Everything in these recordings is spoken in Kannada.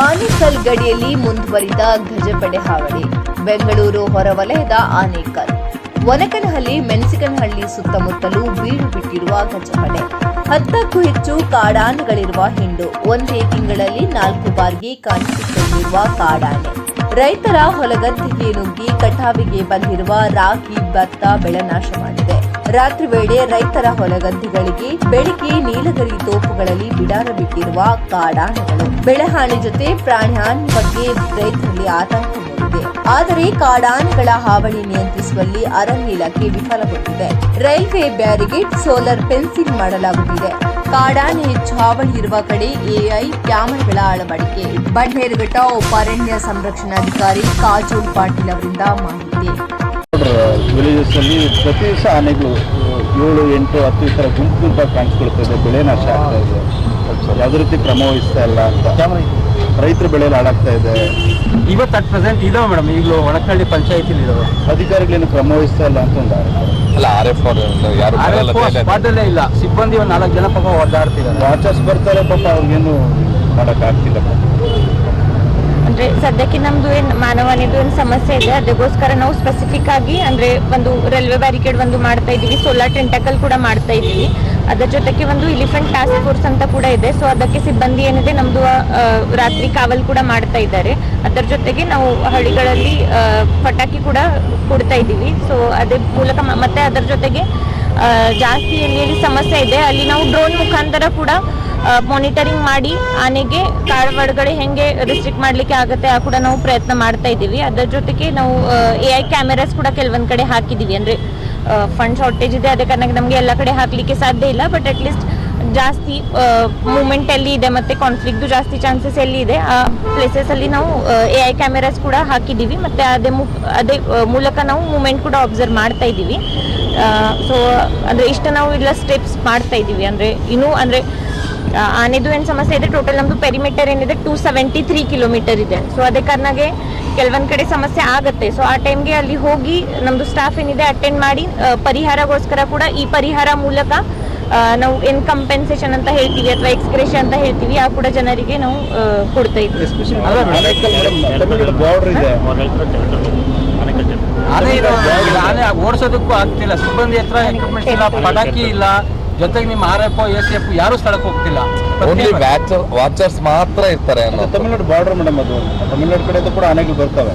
ಆನೇಕಲ್ ಗಡಿಯಲ್ಲಿ ಮುಂದುವರಿದ ಗಜಪಡೆ ಹಾವಳಿ. ಬೆಂಗಳೂರು ಹೊರವಲಯದ ಆನೇಕಲ್. ಒನಕನಹಳ್ಳಿ, ಮೆಣಸಿಕನಹಳ್ಳಿ ಸುತ್ತಮುತ್ತಲೂ ಬೀಡು ಬಿಟ್ಟಿರುವ ಗಜಪಡೆ. ಹತ್ತಕ್ಕೂ ಹೆಚ್ಚು ಕಾಡಾನೆಗಳಿರುವ ಹಿಂಡು. ಒಂದೇ ತಿಂಗಳಲ್ಲಿ ನಾಲ್ಕು ಬಾರಿಗೆ ಕಾಣಿಸಿಕೊಂಡಿರುವ ಕಾಡಾನೆ. ರೈತರ ಹೊಲಗದ್ದೆಗೆ ನುಗ್ಗಿ ಕಟಾವಿಗೆ ಬಂದಿರುವ ರಾಗಿ ಭತ್ತ ಬೆಳೆ ನಾಶ ಮಾಡಿದೆ ರಾತ್ರಿ ವೇಳೆ ರೈತರ ಹೊಲಗದ್ದೆಗಳಿಗೆ ಬೆಳಿಗ್ಗೆ ನೀಲಗರಿ ತೋಪುಗಳಲ್ಲಿ ಬಿಡಾರ ಬಿಟ್ಟಿರುವ ಕಾಡಾನೆಗಳು. ಬೆಳೆಹಾನಿ ಜೊತೆ ಪ್ರಾಣಿಹಾನಿ ಬಗ್ಗೆ ರೈತರಲ್ಲಿ ಆತಂಕ ಮೂಡಿದೆ. ಆದರೆ ಕಾಡಾನೆಗಳ ಹಾವಳಿ ನಿಯಂತ್ರಿಸುವಲ್ಲಿ ಅರಣ್ಯ ಇಲಾಖೆ ವಿಫಲಗೊಂಡಿದೆ. ರೈಲ್ವೆ ಬ್ಯಾರಿಗೇಡ್ ಸೋಲಾರ್ ಫೆನ್ಸಿಂಗ್ ಮಾಡಲಾಗುತ್ತಿದೆ. ಕಾಡಾನೆ ಹೆಚ್ಚು ಹಾವಳಿ ಇರುವ ಕಡೆ ಎಐ ಕ್ಯಾಮೆರಾಗಳ ಅಳವಡಿಕೆ. ಬಂಡೇರುಘಟ್ಟ ಉಪಾರಣ್ಯ ಸಂರಕ್ಷಣಾಧಿಕಾರಿ ಕಾಜೋಲ್ ಪಾಟೀಲ್ ಅವರಿಂದ ಮಾಹಿತಿ. ವಿಲೇಜಸ್ ಅಲ್ಲಿ ಪ್ರತಿ ದಿವಸ ಆನೆಗಳು ಏಳು ಎಂಟು ಹತ್ತು ಈ ಥರ ಗುಂಪು ಗುಂಪಾಗಿ ಕಾಣಿಸ್ಕೊಳ್ತದೆ ಬೆಳೆ ನಾಶ ಆಗ್ತಾ ಇದೆ. ಯಾವುದೇ ರೀತಿ ಕ್ರಮ ವಹಿಸ್ತಾ ಇಲ್ಲ ಅಂತ. ರೈತರ ಬೆಳೆ ಹಾಳಾಗ್ತಾ ಇದೆ. ಇವತ್ತು ಅಟ್ ಪ್ರೆಸೆಂಟ್ ಇದಾವೆ ಮೇಡಮ್ ಈಗಲೂ ಒಳಕಳ್ಳಿ ಪಂಚಾಯತಿಲಿ ಇದಾವೆ. ಅಧಿಕಾರಿಗಳೇನು ಕ್ರಮ ವಹಿಸ್ತಾ ಇಲ್ಲ ಅಂತ ಒಂದು ಆರೋಪ. ಅಲ್ಲ ಆರ್ ಎಫ್ ಯಾರು. ಇಲ್ಲ. ಸಿಬ್ಬಂದಿ ಒಂದು ನಾಲ್ಕು ಜನ ಪಾಪ ಓದಾಡ್ತಿದ್ದಾರೆ ವಾಚರ್ಸ್ ಬರ್ತಾರೆ ಪಾಪ ಅವ್ರಿಗೇನು ಮಾಡೋಕ್ಕಾಗ್ತಿಲ್ಲ. ಅಂದ್ರೆ ಸದ್ಯಕ್ಕೆ ನಮ್ದು ಏನು ಮಾನವನಿದು ಏನ್ ಸಮಸ್ಯೆ ಇದೆ, ಅದಕ್ಕೋಸ್ಕರ ನಾವು ಸ್ಪೆಸಿಫಿಕ್ ಆಗಿ ಅಂದ್ರೆ ಒಂದು ರೈಲ್ವೆ ಬ್ಯಾರಿಕೇಡ್ ಒಂದು ಮಾಡ್ತಾ ಇದೀವಿ ಸೋಲಾರ್ ಟೆಂಟಕಲ್ ಕೂಡ ಮಾಡ್ತಾ ಇದೀವಿ ಅದರ ಜೊತೆಗೆ ಒಂದು ಎಲಿಫೆಂಟ್ ಟಾಸ್ಕ್ ಫೋರ್ಸ್ ಅಂತ ಕೂಡ ಇದೆ. ಸೊ ಅದಕ್ಕೆ ಸಿಬ್ಬಂದಿ ಏನಿದೆ, ನಮ್ದು ರಾತ್ರಿ ಕಾವಲ್ ಕೂಡ ಮಾಡ್ತಾ ಇದ್ದಾರೆ. ಅದರ ಜೊತೆಗೆ ನಾವು ಹಳ್ಳಿಗಳಲ್ಲಿ ಪಟಾಕಿ ಕೂಡ ಕೊಡ್ತಾ ಇದ್ದೀವಿ. ಸೊ ಅದೇ ಮೂಲಕ ಮತ್ತೆ ಅದರ ಜೊತೆಗೆ ಜಾಸ್ತಿ ಎಲ್ಲಿ ಸಮಸ್ಯೆ ಇದೆ. ಅಲ್ಲಿ ನಾವು ಡ್ರೋನ್ ಮುಖಾಂತರ ಕೂಡ ಮಾನಿಟರಿಂಗ್ ಮಾಡಿ ಆನೆಗೆ ಕಾಡ್ ಒಳಗಡೆ ಹೆಂಗೆ ರಿಸ್ಟ್ರಿಕ್ಟ್ ಮಾಡ್ಲಿಕ್ಕೆ ಆಗುತ್ತೆ ಆ ಕೂಡ ನಾವು ಪ್ರಯತ್ನ ಮಾಡ್ತಾ ಇದ್ದೀವಿ. ಅದರ ಜೊತೆಗೆ ನಾವು ಎ ಐ ಕ್ಯಾಮೆರಾಸ್ ಕೂಡ ಕೆಲವೊಂದು ಕಡೆ ಹಾಕಿದೀವಿ. ಅಂದ್ರೆ ಫಂಡ್ ಶಾರ್ಟೇಜ್ ಇದೆ, ಅದೇ ಕಾರಣಕ್ಕೆ ನಮಗೆ ಎಲ್ಲ ಕಡೆ ಹಾಕ್ಲಿಕ್ಕೆ ಸಾಧ್ಯ ಇಲ್ಲ. ಬಟ್ ಅಟ್ಲೀಸ್ಟ್ ಜಾಸ್ತಿ ಮೂಮೆಂಟ್ ಎಲ್ಲಿ ಇದೆ ಮತ್ತೆ ಕಾನ್ಫ್ಲಿಕ್ಟ್ ಜಾಸ್ತಿ ಚಾನ್ಸಸ್ ಎಲ್ಲಿ ಇದೆ. ಆ ಪ್ಲೇಸಸ್ ಅಲ್ಲಿ ನಾವು ಎ ಐ ಕ್ಯಾಮೆರಾಸ್ ಕೂಡ ಹಾಕಿದೀವಿ. ಮತ್ತೆ ಅದೇ ಅದೇ ಮೂಲಕ ನಾವು ಮೂಮೆಂಟ್ ಕೂಡ ಅಬ್ಸರ್ವ್ ಮಾಡ್ತಾ ಇದ್ದೀವಿ. ಸೊ ಅಂದ್ರೆ ಇಷ್ಟ ನಾವು ಇಲ್ಲ ಸ್ಟೆಪ್ಸ್ ಮಾಡ್ತಾ ಇದ್ದೀವಿ. ಅಂದ್ರೆ, ಇನ್ನೂ, ಅಂದ್ರೆ ಆನೆದು ಏನು ಸಮಸ್ಯೆ ಇದೆ? ಟೋಟಲ್ ನಮ್ದು ಪೆರಿಮೀಟರ್ ಏನಿದೆ? ಟೂ ಸೆವೆಂಟಿ ತ್ರೀ ಕಿಲೋಮೀಟರ್ ಇದೆ. ಸೊ ಅದೇ ಕಾರಣಗೆ ಕೆಲವೊಂದ್ ಕಡೆ ಸಮಸ್ಯೆ ಆಗುತ್ತೆ. ಸೊ ಆ ಟೈಮ್ಗೆ ಅಲ್ಲಿ ಹೋಗಿ ನಮ್ದು ಸ್ಟಾಫ್ ಏನಿದೆ ಅಟೆಂಡ್ ಮಾಡಿ ಪರಿಹಾರಗೋಸ್ಕರ ಕೂಡ ಈ ಪರಿಹಾರ ಮೂಲಕ ನಾವು ಏನ್ ಕಂಪೆನ್ಸೇಷನ್ ಅಂತ ಹೇಳ್ತೀವಿ ಅಥವಾ ಎಕ್ಸ್ಕ್ರೇಷನ್ ಅಂತ ಹೇಳ್ತೀವಿ ಆ ಕೂಡ ಜನರಿಗೆ ನಾವು ಕೊಡ್ತಾ ಇದ್ದೀವಿ ಓಡಿಸೋದಕ್ಕೂ ಆಗ್ತಿಲ್ಲ. ಸಿಬ್ಬಂದಿ ಹತ್ರ ಪಟಾಕಿ ಇಲ್ಲ. ಜೊತೆಗೆ ನಿಮ್ಮ ಆರ್ ಎಫ್ ಎಸ್ ಎಫ್ ಯಾರು ಸ್ಥಳಕ್ಕೆ ಹೋಗ್ತಿಲ್ಲ. ಓನ್ಲಿ ವಾಚರ್ಸ್ ಮಾತ್ರ ಇರ್ತಾರೆ ತಮಿಳ್ನಾಡು ತಮಿಳುನಾಡು ಬಾರ್ಡರ್ ಮೇಡಮ್ ಅದು. ತಮಿಳುನಾಡು ಕಡೆ ಕೂಡ ಆನೆಗಳು ಬರ್ತವೆ.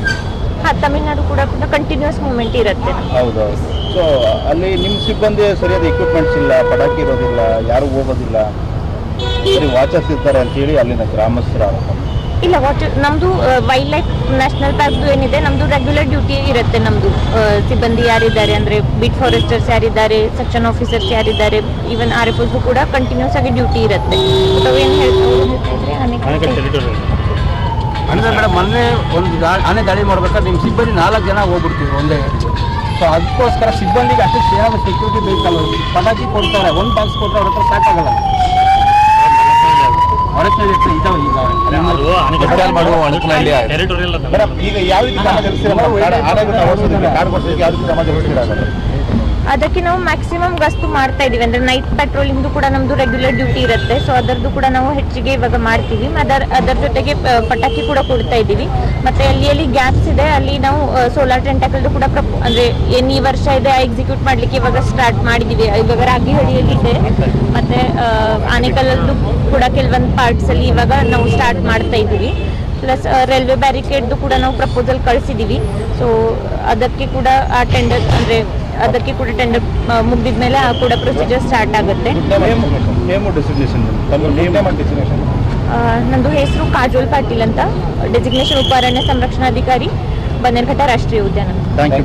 ಹಾ ತಮಿಳ್ನಾಡು ಕೂಡ ಕಂಟಿನ್ಯೂಸ್ ಮೂವ್ಮೆಂಟ್ ಇರುತ್ತೆ. ಹೌದು ಸೊ ಅಲ್ಲಿ ನಿಮ್ಮ ಸಿಬ್ಬಂದಿ ಸರಿಯಾದ ಇಕ್ವಿಪ್ಮೆಂಟ್ಸ್ ಇಲ್ಲ ಪಟಾಕಿ ಇರೋದಿಲ್ಲ ಯಾರು ಹೋಗೋದಿಲ್ಲ. ಸರಿ ವಾಚರ್ಸ್ ಇರ್ತಾರೆ ಅಂತೇಳಿ ಅಲ್ಲಿನ ಗ್ರಾಮಸ್ಥರ ಆರೋಪ. ಇಲ್ಲ ವಾಚ್ ನಮ್ದು ವೈಲ್ಡ್ ಲೈಫ್ ನ್ಯಾಷನಲ್ ಪಾರ್ಕ್ ಏನಿದೆ ನಮ್ದು ರೆಗ್ಯುಲರ್ ಡ್ಯೂಟಿ ಇರುತ್ತೆ ನಮ್ದು. ಸಿಬ್ಬಂದಿ ಯಾರಿದ್ದಾರೆ ಅಂದ್ರೆ ಬಿಟ್ ಫಾರೆಸ್ಟರ್ಸ್ ಯಾರಿದ್ದಾರೆ ಸೆಕ್ಷನ್ ಆಫೀಸರ್ಸ್ ಯಾರಿದ್ದಾರೆ ಈವನ್ ಆರ್ ಎಫ್ ಕೂಡ ಕಂಟಿನ್ಯೂಸ್ ಆಗಿ ಡ್ಯೂಟಿ ಇರುತ್ತೆ. ಏನು ಹೇಳ್ತಾರೆ ಅಂದ್ರೆ ಮೇಡಮ್ ಮೊನ್ನೆ ಒಂದು ದಾಳಿ ಆನೆ ದಾಳಿ ಮಾಡ್ಬೇಕಾದ್ರೆ ನಿಮ್ಮ ಸಿಬ್ಬಂದಿ ನಾಲ್ಕು ಜನ ಹೋಗ್ಬಿಡ್ತೀವಿ ಒಂದೇ. ಸೊ ಅದಕ್ಕೋಸ್ಕರ ಸಿಬ್ಬಂದಿಗೆ ಅಷ್ಟು ಏನಾದ್ರು ಸೆಕ್ಯೂರಿಟಿ ಬೇಕಲ್ಲ ಪಟಾಕಿ ಕೊಡ್ತಾರೆ ಒಂದು ಬಾಕ್ಸ್ ಕೊಟ್ಟರೆ ಅವ್ರ ಹತ್ರ ಸಾಕಾಗಲ್ಲ. ಈಗ ಯಾವ ರೀತಿ ಕ್ರಮ ಅದಕ್ಕೆ ನಾವು ಮ್ಯಾಕ್ಸಿಮಮ್ ಗಸ್ತು ಮಾಡ್ತಾ ಇದೀವಿ. ಅಂದ್ರೆ ನೈಟ್ ಪೆಟ್ರೋಲಿಂಗ್ದು ಕೂಡ ನಮ್ದು ರೆಗ್ಯುಲರ್ ಡ್ಯೂಟಿ ಇರುತ್ತೆ. ಸೊ ಅದರದ್ದು ಕೂಡ ನಾವು ಹೆಚ್ಚಿಗೆ ಇವಾಗ ಮಾಡ್ತೀವಿ. ಅದರ ಅದರ ಜೊತೆಗೆ ಪಟಾಕಿ ಕೂಡ ಕೊಡ್ತಾ ಇದ್ದೀವಿ ಮತ್ತೆ ಅಲ್ಲಿ ಅಲ್ಲಿ ಗ್ಯಾಪ್ಸ್ ಇದೆ. ಅಲ್ಲಿ ನಾವು ಸೋಲಾರ್ ಟೆಂಟಕಲ್ದು ಕೂಡ ಅಂದ್ರೆ ಏನ್ ಈ ವರ್ಷ ಇದೆ ಎಕ್ಸಿಕ್ಯೂಟ್ ಮಾಡ್ಲಿಕ್ಕೆ ಇವಾಗ ಸ್ಟಾರ್ಟ್ ಮಾಡಿದೀವಿ. ಇವಾಗ ರಾಗಿಹಳ್ಳಿಯಲ್ಲಿದೆ ಮತ್ತೆ ಆನೇಕಲ್ಲದ್ದು ಕೂಡ ಕೆಲವೊಂದು ಪಾರ್ಟ್ಸ್ ಅಲ್ಲಿ ಇವಾಗ ನಾವು ಸ್ಟಾರ್ಟ್ ಮಾಡ್ತಾ ಇದ್ದೀವಿ ಪ್ಲಸ್ ರೈಲ್ವೆ ಬ್ಯಾರಿಕೇಡ್ದು ಕೂಡ ನಾವು ಪ್ರಪೋಸಲ್ ಕಳಿಸಿದ್ದೀವಿ ಸೊ ಅದಕ್ಕೆ ಕೂಡ ಆ ಟೆಂಡರ್ ಅಂದ್ರೆ ಅದಕ್ಕೆ ಕೂಡ ಟೆಂಡರ್ ಮುಗಿದ್ಮೇಲೆ ಆ ಕೂಡ ಪ್ರೊಸೀಜರ್ ಸ್ಟಾರ್ಟ್ ಆಗುತ್ತೆ. ನಂದು ಹೆಸರು ಕಾಜೋಲ್ ಪಾಟೀಲ್ ಅಂತ. ಡೆಸಿಗ್ನೇಷನ್ ಉಪಾರಣ್ಯ ಸಂರಕ್ಷಣಾಧಿಕಾರಿ ಬನ್ನೇರ್ಘಟ್ಟ ರಾಷ್ಟ್ರೀಯ ಉದ್ಯಾನ. Thank you